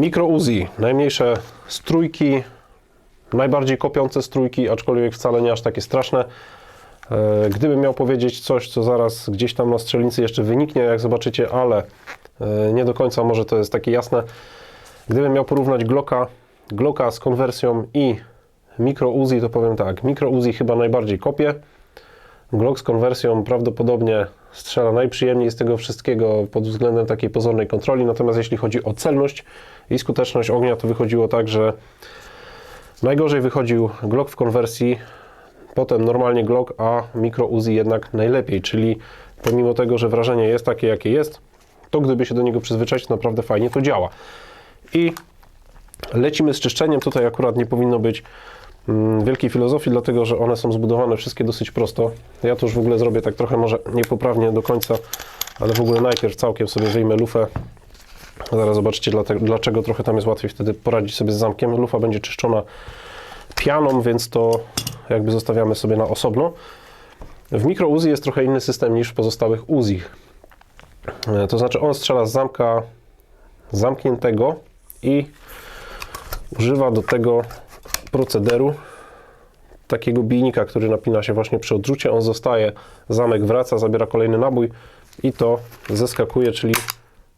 Micro Uzi, najmniejsze strójki, najbardziej kopiące strójki, aczkolwiek wcale nie aż takie straszne. E, Gdybym miał powiedzieć coś, co zaraz gdzieś tam na strzelnicy jeszcze wyniknie, jak zobaczycie, ale e, nie do końca może to jest takie jasne. Gdybym miał porównać Glocka, Glocka z konwersją i Micro Uzi, to powiem tak, Micro Uzi chyba najbardziej kopie. Glock z konwersją prawdopodobnie strzela najprzyjemniej z tego wszystkiego pod względem takiej pozornej kontroli, natomiast jeśli chodzi o celność i skuteczność ognia, to wychodziło tak, że najgorzej wychodził Glock w konwersji, potem normalnie Glock, a Micro Uzi jednak najlepiej, czyli pomimo tego, że wrażenie jest takie, jakie jest, to gdyby się do niego przyzwyczaić, naprawdę fajnie to działa. I lecimy z czyszczeniem, tutaj akurat nie powinno być wielkiej filozofii, dlatego że one są zbudowane wszystkie dosyć prosto. Ja to już w ogóle zrobię tak trochę może niepoprawnie do końca, ale w ogóle najpierw całkiem sobie wyjmę lufę. Zaraz zobaczycie dlaczego trochę tam jest łatwiej wtedy poradzić sobie z zamkiem. Lufa będzie czyszczona pianą, więc to jakby zostawiamy sobie na osobno. W Micro Uzi jest trochę inny system niż w pozostałych Uzi. E, To znaczy on strzela z zamka zamkniętego i używa do tego procederu takiego bijnika, który napina się właśnie przy odrzucie. On zostaje, zamek wraca, zabiera kolejny nabój i to zeskakuje, czyli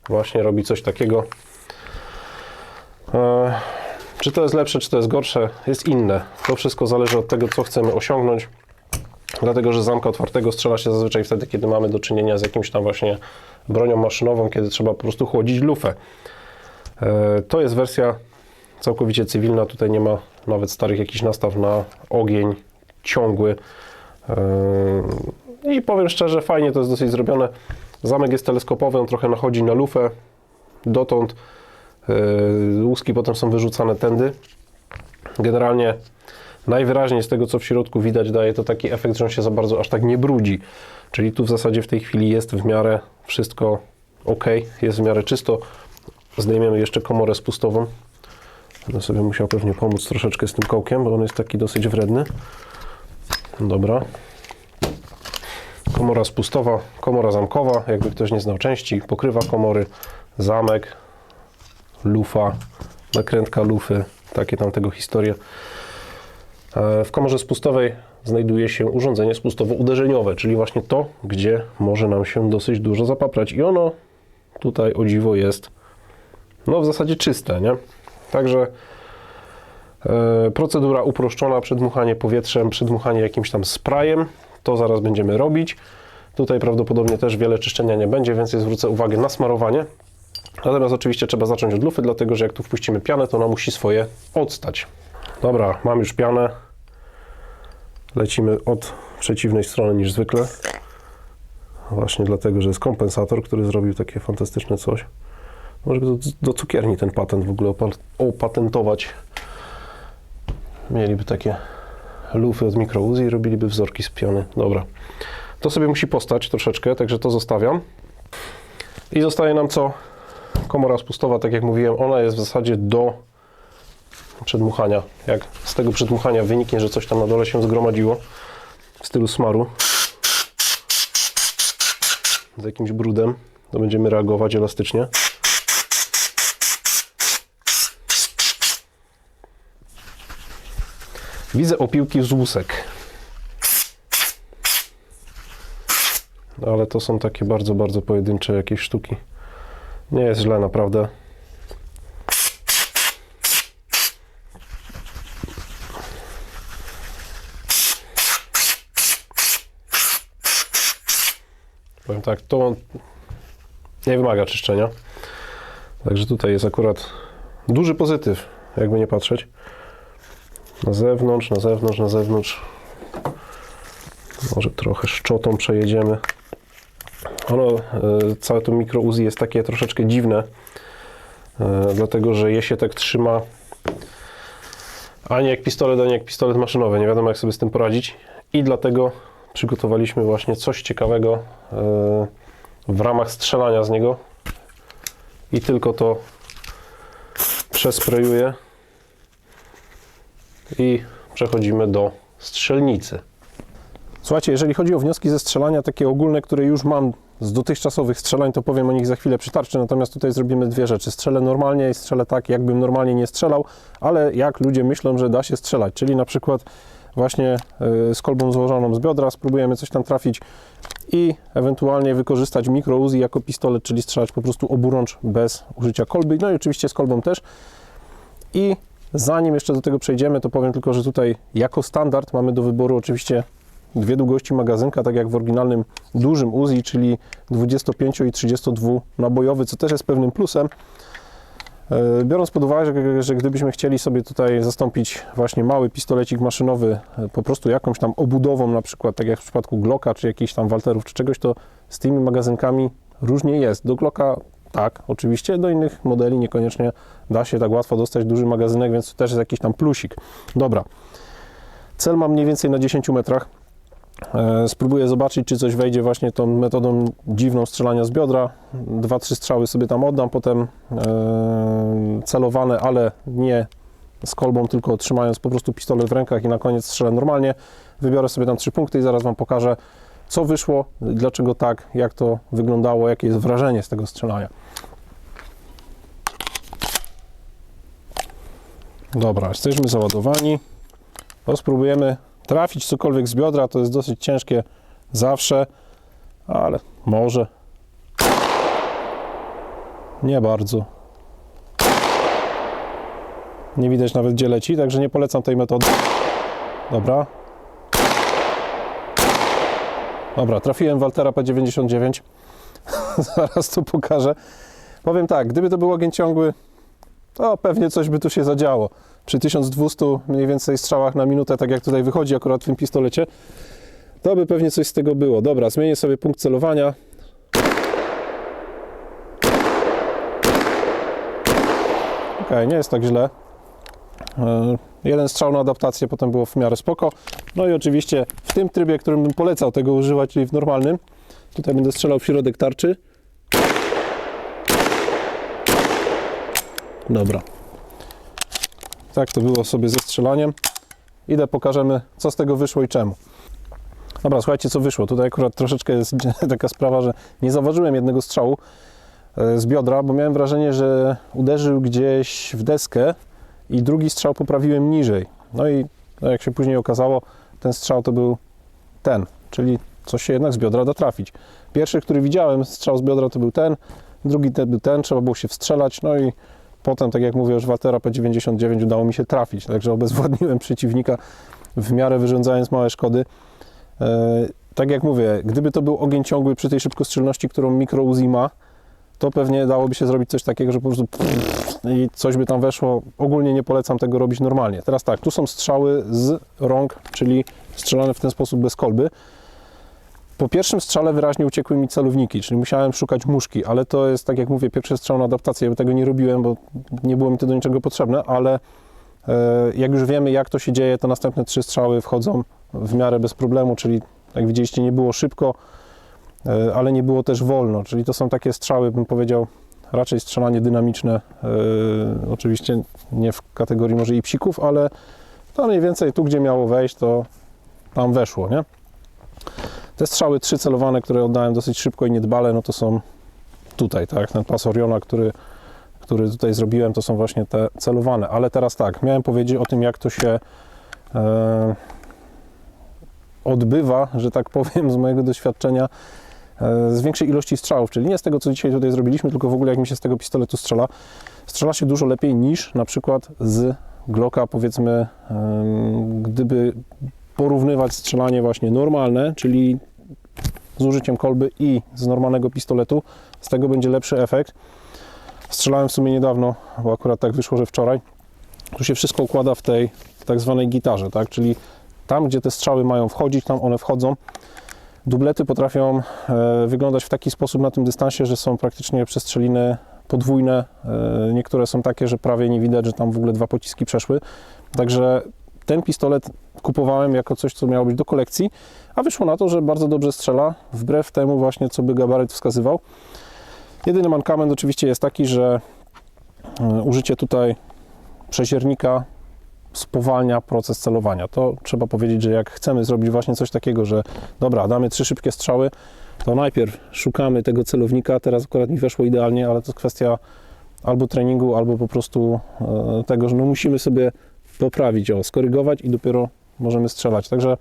właśnie robi coś takiego. E, Czy to jest lepsze, czy to jest gorsze, jest inne. To wszystko zależy od tego, co chcemy osiągnąć. Dlatego, że zamka otwartego strzela się zazwyczaj wtedy, kiedy mamy do czynienia z jakimś tam właśnie bronią maszynową, kiedy trzeba po prostu chłodzić lufę. E, To jest wersja całkowicie cywilna, tutaj nie ma nawet starych jakichś nastaw na ogień ciągły. Yy, I powiem szczerze, fajnie to jest dosyć zrobione. Zamek jest teleskopowy, on trochę nachodzi na lufę. Dotąd yy, łuski potem są wyrzucane tędy. Generalnie najwyraźniej z tego, co w środku widać, daje to taki efekt, że on się za bardzo aż tak nie brudzi. Czyli tu w zasadzie w tej chwili jest w miarę wszystko ok, jest w miarę czysto. Zdejmiemy jeszcze komorę spustową. Będę sobie musiał pewnie pomóc troszeczkę z tym kołkiem, bo on jest taki dosyć wredny. Dobra. Komora spustowa, komora zamkowa, jakby ktoś nie znał części, pokrywa komory, zamek, lufa, nakrętka lufy, takie tam tego historie. E, W komorze spustowej znajduje się urządzenie spustowo-uderzeniowe, czyli właśnie to, gdzie może nam się dosyć dużo zapaprać. I ono tutaj o dziwo jest no w zasadzie czyste, nie? Także e, procedura uproszczona, przedmuchanie powietrzem, przedmuchanie jakimś tam sprayem, to zaraz będziemy robić. Tutaj prawdopodobnie też wiele czyszczenia nie będzie, więc zwrócę uwagę na smarowanie. Natomiast oczywiście trzeba zacząć od lufy, dlatego że jak tu wpuścimy pianę, to ona musi swoje odstać. Dobra, mam już pianę. Lecimy od przeciwnej strony niż zwykle. Właśnie dlatego, że jest kompensator, który zrobił takie fantastyczne coś. Może do, do cukierni ten patent w ogóle opa- opatentować. Mieliby takie lufy od Micro Uzi i robiliby wzorki z piany. Dobra. To sobie musi postać troszeczkę, także to zostawiam. I zostaje nam co? Komora spustowa, tak jak mówiłem, ona jest w zasadzie do przedmuchania. Jak z tego przedmuchania wyniknie, że coś tam na dole się zgromadziło w stylu smaru z jakimś brudem, to będziemy reagować elastycznie. Widzę opiłki z łusek. Ale to są takie bardzo, bardzo pojedyncze jakieś sztuki. Nie jest źle, naprawdę. Powiem tak, to nie wymaga czyszczenia. Także tutaj jest akurat duży pozytyw, jakby nie patrzeć. Na zewnątrz, na zewnątrz, na zewnątrz. Może trochę szczotą przejedziemy. Ono, e, całe to mikro Uzi jest takie troszeczkę dziwne, e, dlatego że je się tak trzyma ani jak pistolet, ani jak pistolet maszynowy. Nie wiadomo jak sobie z tym poradzić i dlatego przygotowaliśmy właśnie coś ciekawego e, w ramach strzelania z niego i tylko to przesprejuję i przechodzimy do strzelnicy. Słuchajcie, jeżeli chodzi o wnioski ze strzelania, takie ogólne, które już mam z dotychczasowych strzelań, to powiem o nich za chwilę przy tarczy, natomiast tutaj zrobimy dwie rzeczy. Strzelę normalnie i strzelę tak, jakbym normalnie nie strzelał, ale jak ludzie myślą, że da się strzelać, czyli na przykład właśnie y, z kolbą złożoną z biodra, spróbujemy coś tam trafić i ewentualnie wykorzystać mikro Uzi jako pistolet, czyli strzelać po prostu oburącz bez użycia kolby, no i oczywiście z kolbą też. I zanim jeszcze do tego przejdziemy, to powiem tylko, że tutaj jako standard mamy do wyboru oczywiście dwie długości magazynka, tak jak w oryginalnym dużym Uzi, czyli 25 i 32 nabojowy, co też jest pewnym plusem. E, Biorąc pod uwagę, że, że gdybyśmy chcieli sobie tutaj zastąpić właśnie mały pistolecik maszynowy e, po prostu jakąś tam obudową, na przykład tak jak w przypadku Glocka, czy jakichś tam Walterów, czy czegoś, to z tymi magazynkami różnie jest. Do Glocka tak, oczywiście, do innych modeli niekoniecznie da się tak łatwo dostać duży magazynek, więc to też jest jakiś tam plusik. Dobra, cel mam mniej więcej na 10 metrach. E, Spróbuję zobaczyć, czy coś wejdzie właśnie tą metodą dziwną strzelania z biodra. Dwa, trzy strzały sobie tam oddam, potem e, celowane, ale nie z kolbą, tylko trzymając po prostu pistolet w rękach i na koniec strzelę normalnie. Wybiorę sobie tam trzy punkty i zaraz Wam pokażę, co wyszło, dlaczego tak, jak to wyglądało, jakie jest wrażenie z tego strzelania. Dobra, jesteśmy załadowani. To spróbujemy trafić cokolwiek z biodra. To jest dosyć ciężkie zawsze, ale może. Nie bardzo. Nie widać nawet gdzie leci, także nie polecam tej metody. Dobra. Dobra, trafiłem Waltera P99. Zaraz to pokażę. Powiem tak, gdyby to był ogień ciągły, to pewnie coś by tu się zadziało. Przy 1200 mniej więcej strzałach na minutę, tak jak tutaj wychodzi akurat w tym pistolecie, to by pewnie coś z tego było. Dobra, zmienię sobie punkt celowania. Ok, nie jest tak źle. E, Jeden strzał na adaptację, potem było w miarę spoko. No i oczywiście w tym trybie, którym bym polecał tego używać, czyli w normalnym, tutaj będę strzelał w środek tarczy. Dobra. Tak to było sobie ze strzelaniem. Idę, pokażemy, co z tego wyszło i czemu. Dobra, słuchajcie, co wyszło. Tutaj akurat troszeczkę jest taka sprawa, że nie zauważyłem jednego strzału e, z biodra, bo miałem wrażenie, że uderzył gdzieś w deskę i drugi strzał poprawiłem niżej. No i no jak się później okazało, ten strzał to był ten, czyli coś się jednak z biodra da trafić. Pierwszy, który widziałem, strzał z biodra to był ten, drugi to był ten, trzeba było się wstrzelać, no i potem, tak jak mówię, już Waltera P99 udało mi się trafić, także obezwładniłem przeciwnika w miarę wyrządzając małe szkody. E, tak jak mówię, gdyby to był ogień ciągły przy tej szybkostrzelności, którą mikro Uzi ma, to pewnie dałoby się zrobić coś takiego, że po prostu i coś by tam weszło. Ogólnie nie polecam tego robić normalnie. Teraz tak, tu są strzały z rąk, czyli strzelane w ten sposób bez kolby. Po pierwszym strzale wyraźnie uciekły mi celowniki, czyli musiałem szukać muszki, ale to jest, tak jak mówię, pierwszy strzał na adaptację. Ja tego nie robiłem, bo nie było mi to do niczego potrzebne, ale e, jak już wiemy, jak to się dzieje, to następne trzy strzały wchodzą w miarę bez problemu, czyli jak widzieliście, nie było szybko, ale nie było też wolno, czyli to są takie strzały, bym powiedział, raczej strzelanie dynamiczne, e, oczywiście nie w kategorii może i psików, ale to mniej więcej tu, gdzie miało wejść, to tam weszło, nie? Te strzały trzy celowane, które oddałem dosyć szybko i niedbale, no to są tutaj, tak, ten pas Oriona, który, który tutaj zrobiłem, to są właśnie te celowane, ale teraz tak, miałem powiedzieć o tym, jak to się e, odbywa, że tak powiem, z mojego doświadczenia. e, z większej ilości strzałów, czyli nie z tego, co dzisiaj tutaj zrobiliśmy, tylko w ogóle jak mi się z tego pistoletu strzela. Strzela się dużo lepiej niż na przykład z Glocka, powiedzmy, gdyby porównywać strzelanie właśnie normalne, czyli z użyciem kolby i z normalnego pistoletu, z tego będzie lepszy efekt. Strzelałem w sumie niedawno, bo akurat tak wyszło, że wczoraj. Tu się wszystko układa w tej tak zwanej gitarze, tak? czyli tam, gdzie te strzały mają wchodzić, tam one wchodzą. Dublety potrafią e, wyglądać w taki sposób na tym dystansie, że są praktycznie przestrzeliny podwójne. E, niektóre są takie, że prawie nie widać, że tam w ogóle dwa pociski przeszły. Także ten pistolet kupowałem jako coś, co miało być do kolekcji, a wyszło na to, że bardzo dobrze strzela, wbrew temu właśnie, co by gabaryt wskazywał. Jedyny mankament oczywiście jest taki, że e, użycie tutaj przeziernika spowalnia proces celowania. To trzeba powiedzieć, że jak chcemy zrobić właśnie coś takiego, że dobra, damy trzy szybkie strzały, to najpierw szukamy tego celownika, teraz akurat mi weszło idealnie, ale to jest kwestia albo treningu, albo po prostu e, tego, że no musimy sobie poprawić, o, skorygować i dopiero możemy strzelać. Także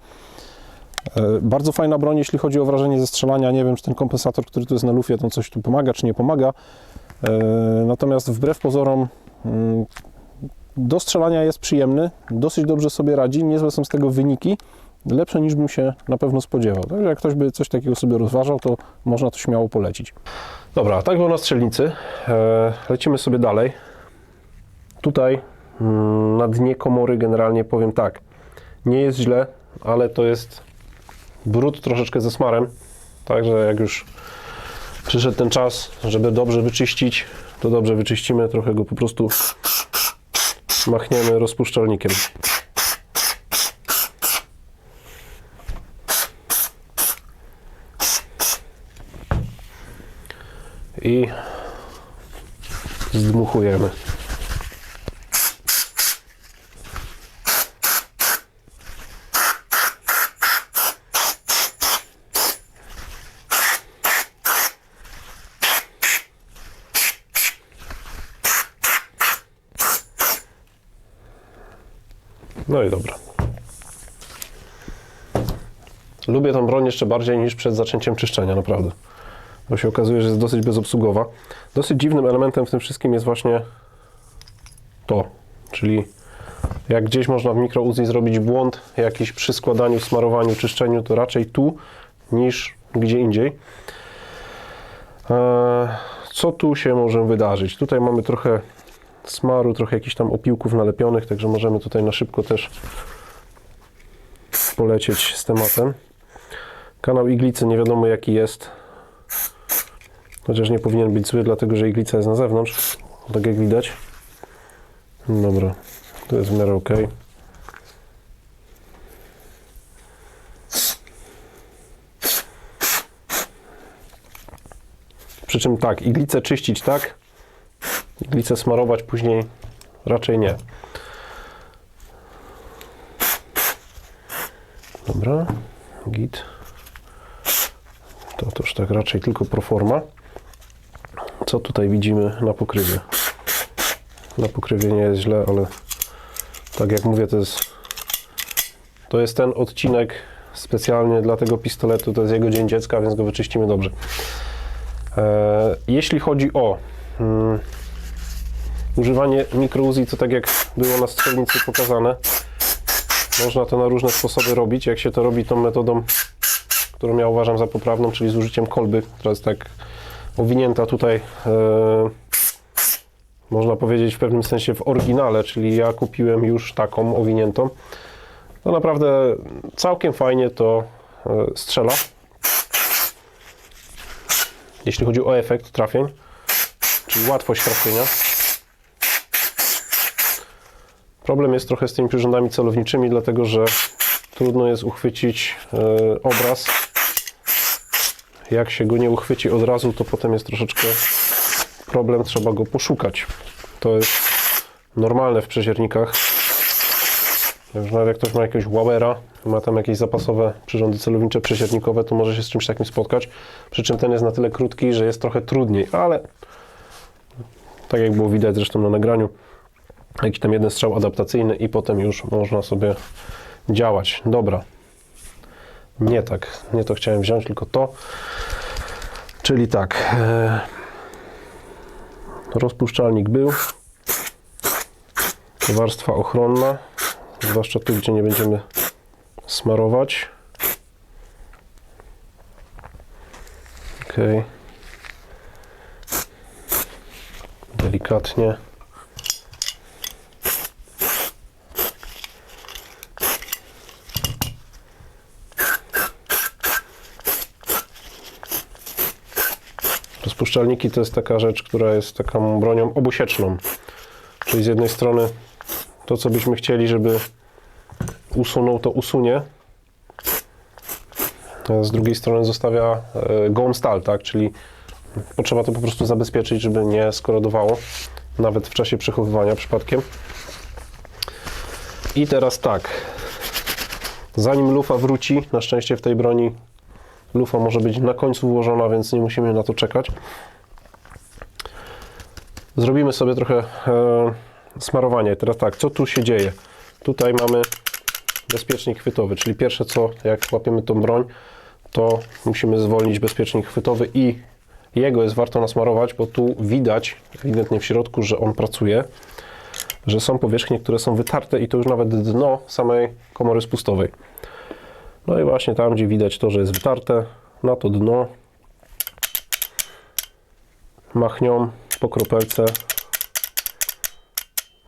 e, bardzo fajna broń, jeśli chodzi o wrażenie ze strzelania. Nie wiem, czy ten kompensator, który tu jest na lufie, to coś tu pomaga, czy nie pomaga. E, Natomiast wbrew pozorom mm, do strzelania jest przyjemny, dosyć dobrze sobie radzi, niezłe są z tego wyniki, lepsze niż bym się na pewno spodziewał. Także jak ktoś by coś takiego sobie rozważał, to można to śmiało polecić. Dobra, tak było na strzelnicy. E, lecimy sobie dalej. Tutaj mm, na dnie komory generalnie powiem tak. Nie jest źle, ale to jest brud troszeczkę ze smarem. Także jak już przyszedł ten czas, żeby dobrze wyczyścić, to dobrze wyczyścimy. Trochę go po prostu machniemy rozpuszczalnikiem. I zdmuchujemy. No i dobra. Lubię tą broń jeszcze bardziej niż przed zaczęciem czyszczenia, naprawdę. Bo się okazuje, że jest dosyć bezobsługowa. Dosyć dziwnym elementem w tym wszystkim jest właśnie to, czyli jak gdzieś można w mikro zrobić błąd jakiś przy składaniu, smarowaniu, czyszczeniu, to raczej tu niż gdzie indziej. Eee, Co tu się może wydarzyć? Tutaj mamy trochę smaru, trochę jakichś tam opiłków nalepionych, także możemy tutaj na szybko też polecieć z tematem. Kanał iglicy nie wiadomo jaki jest, chociaż nie powinien być zły, dlatego że iglica jest na zewnątrz, tak jak widać. Dobra, to jest w miarę ok. Przy czym tak, iglicę czyścić tak, iglicę smarować później raczej nie. Dobra, git. To też tak raczej tylko pro forma. Co tutaj widzimy na pokrywie? Na pokrywie nie jest źle, ale tak jak mówię, to jest to jest ten odcinek specjalnie dla tego pistoletu, to jest jego dzień dziecka, więc go wyczyścimy dobrze. E, jeśli chodzi o mm, używanie mikrouzji, to tak jak było na strzelnicy pokazane, można to na różne sposoby robić. Jak się to robi tą metodą, którą ja uważam za poprawną, czyli z użyciem kolby, która jest tak owinięta tutaj, e, można powiedzieć w pewnym sensie w oryginale, czyli ja kupiłem już taką owiniętą. To naprawdę całkiem fajnie to e, strzela. Jeśli chodzi o efekt trafień, czyli łatwość trafienia. Problem jest trochę z tymi przyrządami celowniczymi, dlatego że trudno jest uchwycić e, obraz. Jak się go nie uchwyci od razu, to potem jest troszeczkę problem, trzeba go poszukać. To jest normalne w przeziernikach. Także nawet jak ktoś ma jakiegoś Wowera, ma tam jakieś zapasowe przyrządy celownicze przeziernikowe, to może się z czymś takim spotkać. Przy czym ten jest na tyle krótki, że jest trochę trudniej, ale tak jak było widać zresztą na nagraniu, jakiś tam jeden strzał adaptacyjny i potem już można sobie działać. Dobra. Nie tak, nie to chciałem wziąć, tylko to. Czyli tak. E, rozpuszczalnik był. Warstwa ochronna, zwłaszcza tu, gdzie nie będziemy smarować. Ok. Delikatnie. Rozpuszczalniki to jest taka rzecz, która jest taką bronią obusieczną. Czyli z jednej strony to, co byśmy chcieli, żeby usunął, to usunie. Z drugiej strony zostawia e, gołą stal, tak? Czyli potrzeba to po prostu zabezpieczyć, żeby nie skorodowało, nawet w czasie przechowywania przypadkiem. I teraz tak. Zanim lufa wróci, na szczęście w tej broni lufa może być na końcu włożona, więc nie musimy na to czekać. Zrobimy sobie trochę e, smarowanie. Teraz tak, co tu się dzieje? Tutaj mamy bezpiecznik chwytowy, czyli pierwsze co, jak łapiemy tą broń, to musimy zwolnić bezpiecznik chwytowy i jego jest warto nasmarować, bo tu widać ewidentnie w środku, że on pracuje, że są powierzchnie, które są wytarte i to już nawet dno samej komory spustowej. No i właśnie tam, gdzie widać to, że jest wytarte, na to dno machnią po kropelce.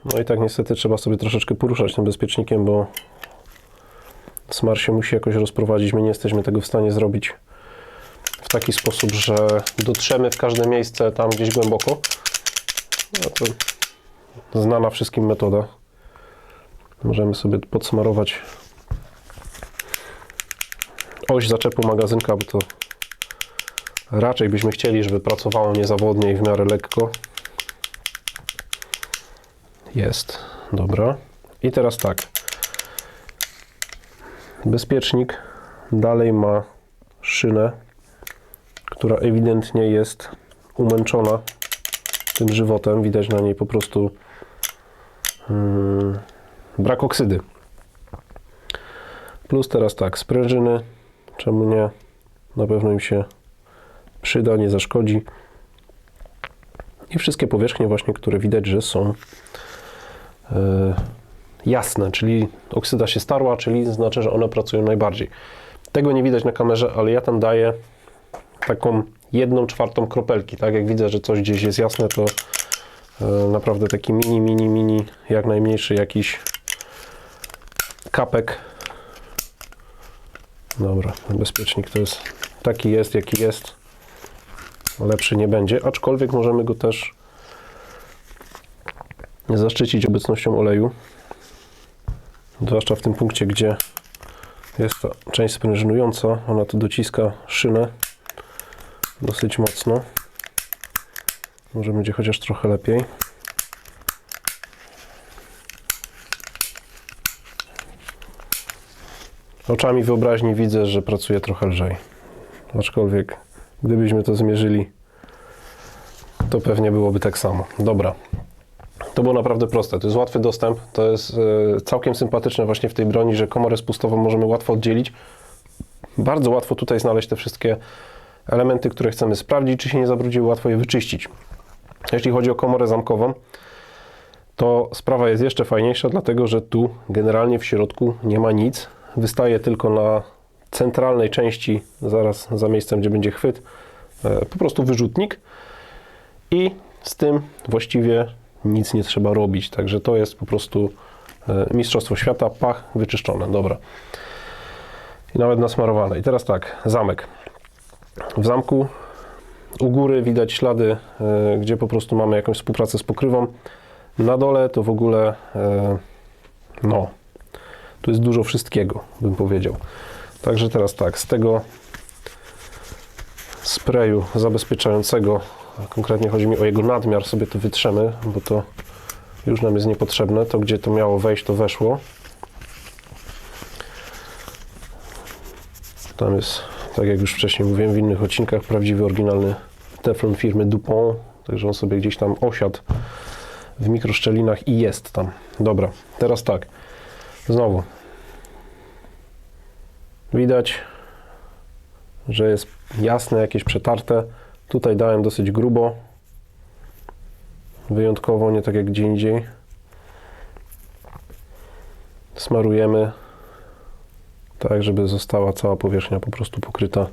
No i tak niestety trzeba sobie troszeczkę poruszać tym bezpiecznikiem, bo smar się musi jakoś rozprowadzić. My nie jesteśmy tego w stanie zrobić w taki sposób, że dotrzemy w każde miejsce tam gdzieś głęboko. No to znana wszystkim metoda. Możemy sobie podsmarować oś zaczepu magazynka, bo to raczej byśmy chcieli, żeby pracowało niezawodnie i w miarę lekko. Jest, dobra. I teraz tak. Bezpiecznik dalej ma szynę, która ewidentnie jest umęczona tym żywotem. Widać na niej po prostu mm, brak oksydy. Plus teraz tak, sprężyny, czemu nie? Na pewno im się przyda, nie zaszkodzi. I wszystkie powierzchnie właśnie, które widać, że są e, jasne, czyli oksyda się starła, czyli znaczy, że one pracują najbardziej. Tego nie widać na kamerze, ale ja tam daję taką jedną czwartą kropelki, tak? Jak widzę, że coś gdzieś jest jasne, to e, naprawdę taki mini, mini, mini, jak najmniejszy jakiś kapek. Dobra, bezpiecznik to jest taki jest, jaki jest. Lepszy nie będzie, aczkolwiek możemy go też zaszczycić obecnością oleju. Zwłaszcza w tym punkcie, gdzie jest ta część sprężynująca, ona tu dociska szynę dosyć mocno. Może będzie chociaż trochę lepiej. Oczami wyobraźni widzę, że pracuje trochę lżej. Aczkolwiek, gdybyśmy to zmierzyli, to pewnie byłoby tak samo. Dobra. To było naprawdę proste. To jest łatwy dostęp. To jest e, całkiem sympatyczne właśnie w tej broni, że komorę spustową możemy łatwo oddzielić. Bardzo łatwo tutaj znaleźć te wszystkie elementy, które chcemy sprawdzić, czy się nie zabrudziły, łatwo je wyczyścić. Jeśli chodzi o komorę zamkową, to sprawa jest jeszcze fajniejsza, dlatego że tu generalnie w środku nie ma nic. Wystaje tylko na centralnej części, zaraz za miejscem, gdzie będzie chwyt, e, po prostu wyrzutnik i z tym właściwie nic nie trzeba robić. Także to jest po prostu e, Mistrzostwo Świata, pach, wyczyszczone. Dobra. I nawet nasmarowane. I teraz tak, zamek. W zamku u góry widać ślady, e, gdzie po prostu mamy jakąś współpracę z pokrywą. Na dole to w ogóle, no, tu jest dużo wszystkiego, bym powiedział. Także teraz tak, z tego sprayu zabezpieczającego, konkretnie chodzi mi o jego nadmiar, sobie to wytrzemy, bo to już nam jest niepotrzebne. To, gdzie to miało wejść, to weszło. Tam jest, tak jak już wcześniej mówiłem w innych odcinkach, prawdziwy, oryginalny teflon firmy Dupont, także on sobie gdzieś tam osiadł w mikroszczelinach i jest tam. Dobra, teraz tak, znowu widać, że jest jasne, jakieś przetarte. Tutaj dałem dosyć grubo, wyjątkowo, nie tak jak gdzie indziej. Smarujemy tak, żeby została cała powierzchnia po prostu pokryta.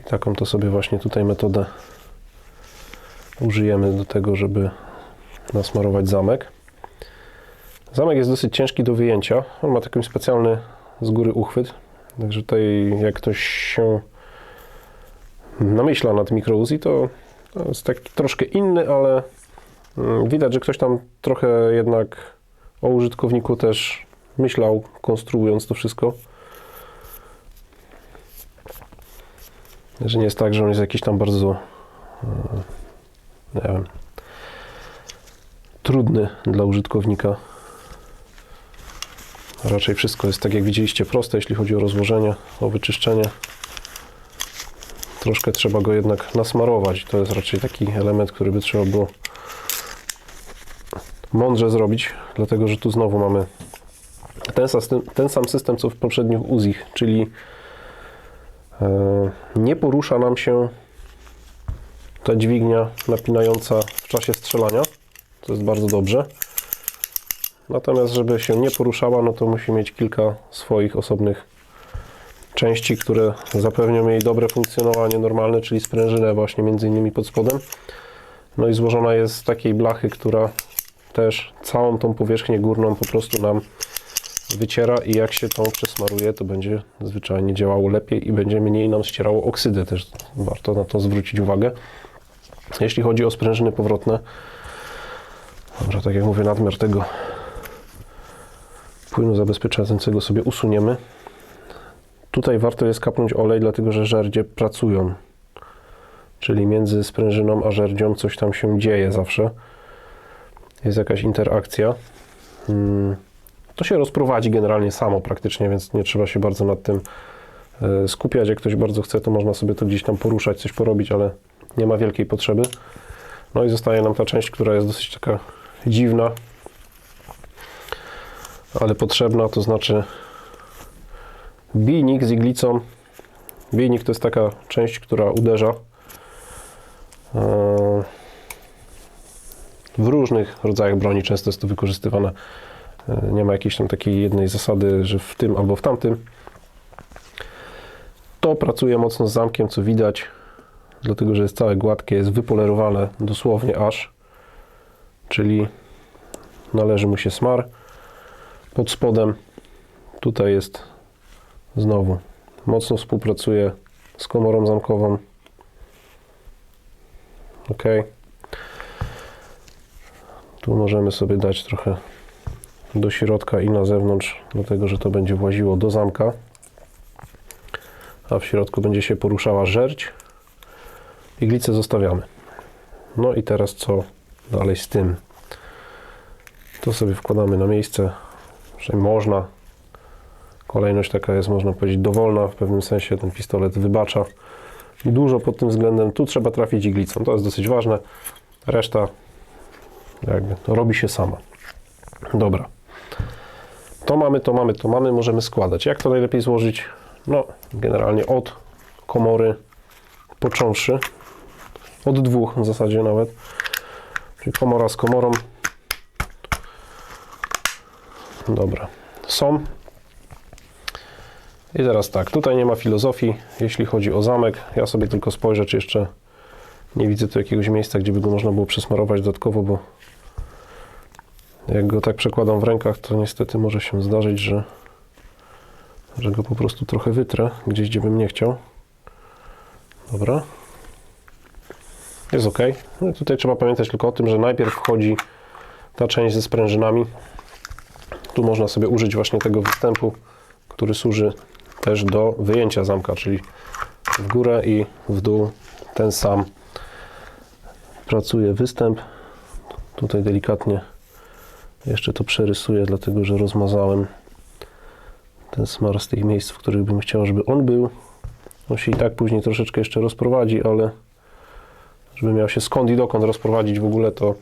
I taką to sobie właśnie tutaj metodę użyjemy do tego, żeby nasmarować zamek. Zamek jest dosyć ciężki do wyjęcia. On ma taki specjalny z góry uchwyt. Także tutaj jak ktoś się namyśla nad mikro-Uzi, to to jest taki troszkę inny, ale mm, widać, że ktoś tam trochę jednak o użytkowniku też myślał, konstruując to wszystko. Że nie jest tak, że on jest jakiś tam bardzo e, nie wiem, trudny dla użytkownika. Raczej wszystko jest tak jak widzieliście proste, jeśli chodzi o rozłożenie, o wyczyszczenie. Troszkę trzeba go jednak nasmarować. To jest raczej taki element, który by trzeba było mądrze zrobić, dlatego że tu znowu mamy ten, ten sam system co w poprzednich UZIch, czyli e, nie porusza nam się ta dźwignia napinająca w czasie strzelania. To jest bardzo dobrze. Natomiast, żeby się nie poruszała, no to musi mieć kilka swoich osobnych części, które zapewnią jej dobre funkcjonowanie normalne, czyli sprężynę właśnie między innymi pod spodem. No i złożona jest z takiej blachy, która też całą tą powierzchnię górną po prostu nam wyciera i jak się tą przesmaruje, to będzie zwyczajnie działało lepiej i będzie mniej nam ścierało oksydy też. Warto na to zwrócić uwagę. Jeśli chodzi o sprężyny powrotne, dobra, tak jak mówię, nadmiar tego płynu zabezpieczającego sobie usuniemy. Tutaj warto jest kapnąć olej, dlatego że żerdzie pracują. Czyli między sprężyną a żerdzią coś tam się dzieje zawsze. Jest jakaś interakcja. Hmm. To się rozprowadzi generalnie samo praktycznie, więc nie trzeba się bardzo nad tym e, skupiać. Jak ktoś bardzo chce, to można sobie to gdzieś tam poruszać, coś porobić, ale nie ma wielkiej potrzeby. No i zostaje nam ta część, która jest dosyć taka dziwna, ale potrzebna, to znaczy bijnik z iglicą. Bijnik to jest taka część, która uderza e, w różnych rodzajach broni. Często jest to wykorzystywane. E, Nie ma jakiejś tam takiej jednej zasady, że w tym albo w tamtym. To pracuje mocno z zamkiem, co widać, dlatego że jest całe gładkie, jest wypolerowane dosłownie aż, czyli należy mu się smar pod spodem. Tutaj jest znowu mocno współpracuje z komorą zamkową. Ok. Tu możemy sobie dać trochę do środka i na zewnątrz, dlatego że to będzie właziło do zamka. A w środku będzie się poruszała żerć. Iglicę zostawiamy. No i teraz co dalej z tym? To sobie wkładamy na miejsce, że można. Kolejność taka jest, można powiedzieć, dowolna. W pewnym sensie ten pistolet wybacza dużo pod tym względem. Tu trzeba trafić iglicą. To jest dosyć ważne. Reszta jakby robi się sama. Dobra. To mamy, to mamy, to mamy. Możemy składać. Jak to najlepiej złożyć? No, generalnie od komory począwszy. Od dwóch w zasadzie nawet. Czyli komora z komorą. Dobra. Są. I teraz tak, tutaj nie ma filozofii, jeśli chodzi o zamek. Ja sobie tylko spojrzę, czy jeszcze nie widzę tu jakiegoś miejsca, gdzie by go można było przesmarować dodatkowo, bo jak go tak przekładam w rękach, to niestety może się zdarzyć, że, że go po prostu trochę wytrę gdzieś, gdzie bym nie chciał. Dobra. Jest ok. No tutaj trzeba pamiętać tylko o tym, że najpierw wchodzi ta część ze sprężynami. Tu można sobie użyć właśnie tego występu, który służy też do wyjęcia zamka, czyli w górę i w dół ten sam pracuje występ. Tutaj delikatnie jeszcze to przerysuję, dlatego że rozmazałem ten smar z tych miejsc, w których bym chciał, żeby on był. On się i tak później troszeczkę jeszcze rozprowadzi, ale żeby miał się skąd i dokąd rozprowadzić w ogóle, to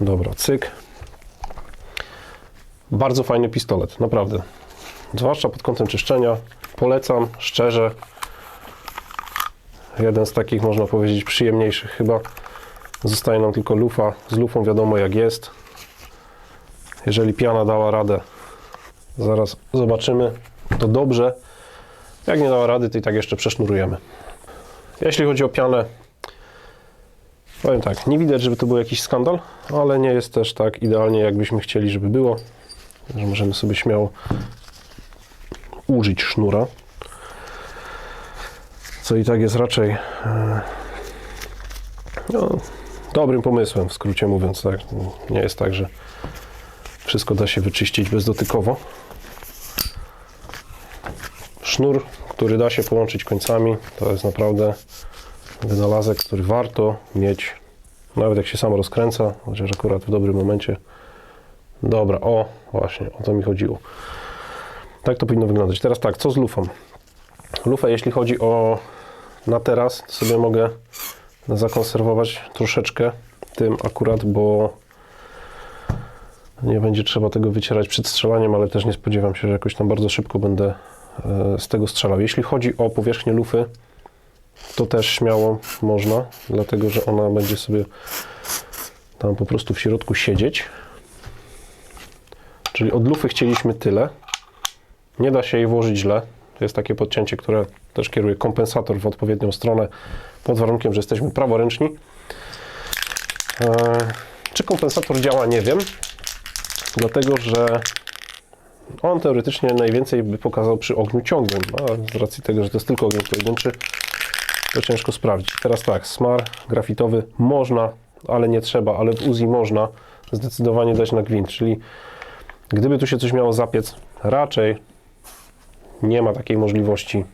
dobra, cyk. Bardzo fajny pistolet, naprawdę. Zwłaszcza pod kątem czyszczenia. Polecam, szczerze. Jeden z takich, można powiedzieć, przyjemniejszych chyba. Zostaje nam tylko lufa. Z lufą wiadomo jak jest. Jeżeli piana dała radę, zaraz zobaczymy, to dobrze. Jak nie dała rady, to i tak jeszcze przesznurujemy. Jeśli chodzi o pianę, powiem tak, nie widać, żeby to był jakiś skandal, ale nie jest też tak idealnie, jakbyśmy chcieli, żeby było. Że możemy sobie śmiało użyć sznura. Co i tak jest raczej e, no, dobrym pomysłem, w skrócie mówiąc. Tak? Nie jest tak, że wszystko da się wyczyścić bezdotykowo. Sznur, który da się połączyć końcami, to jest naprawdę wynalazek, który warto mieć, nawet jak się sam rozkręca, chociaż akurat w dobrym momencie Dobra, o, właśnie, o to mi chodziło. Tak to powinno wyglądać. Teraz tak, co z lufą? Lufę, jeśli chodzi o na teraz, sobie mogę zakonserwować troszeczkę tym akurat, bo nie będzie trzeba tego wycierać przed strzelaniem, ale też nie spodziewam się, że jakoś tam bardzo szybko będę e, z tego strzelał. Jeśli chodzi o powierzchnię lufy, to też śmiało można, dlatego że ona będzie sobie tam po prostu w środku siedzieć. Czyli od lufy chcieliśmy tyle. Nie da się jej włożyć źle. To jest takie podcięcie, które też kieruje kompensator w odpowiednią stronę, pod warunkiem, że jesteśmy praworęczni. Eee, czy kompensator działa, nie wiem. Dlatego, że on teoretycznie najwięcej by pokazał przy ogniu ciągłym, a z racji tego, że to jest tylko ogień pojedynczy, to ciężko sprawdzić. Teraz tak, smar grafitowy można, ale nie trzeba, ale w Uzi można zdecydowanie dać na gwint, czyli gdyby tu się coś miało zapiec, raczej nie ma takiej możliwości,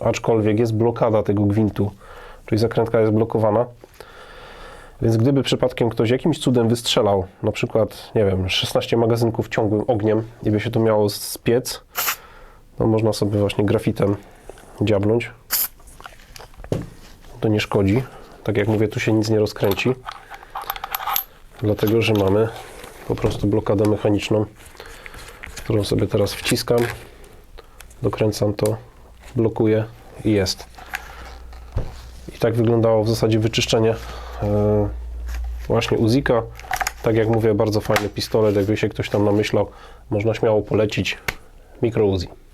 aczkolwiek jest blokada tego gwintu, czyli zakrętka jest blokowana. Więc gdyby przypadkiem ktoś jakimś cudem wystrzelał, na przykład, nie wiem, 16 magazynków ciągłym ogniem i by się to miało spiec, to można sobie właśnie grafitem dziabnąć. To nie szkodzi. Tak jak mówię, tu się nic nie rozkręci, dlatego że mamy po prostu blokadę mechaniczną, którą sobie teraz wciskam, dokręcam to, blokuję i jest. I tak wyglądało w zasadzie wyczyszczenie e, właśnie Uzika. Tak jak mówię, bardzo fajny pistolet, jakby się ktoś tam namyślał, można śmiało polecić mikro Uzi.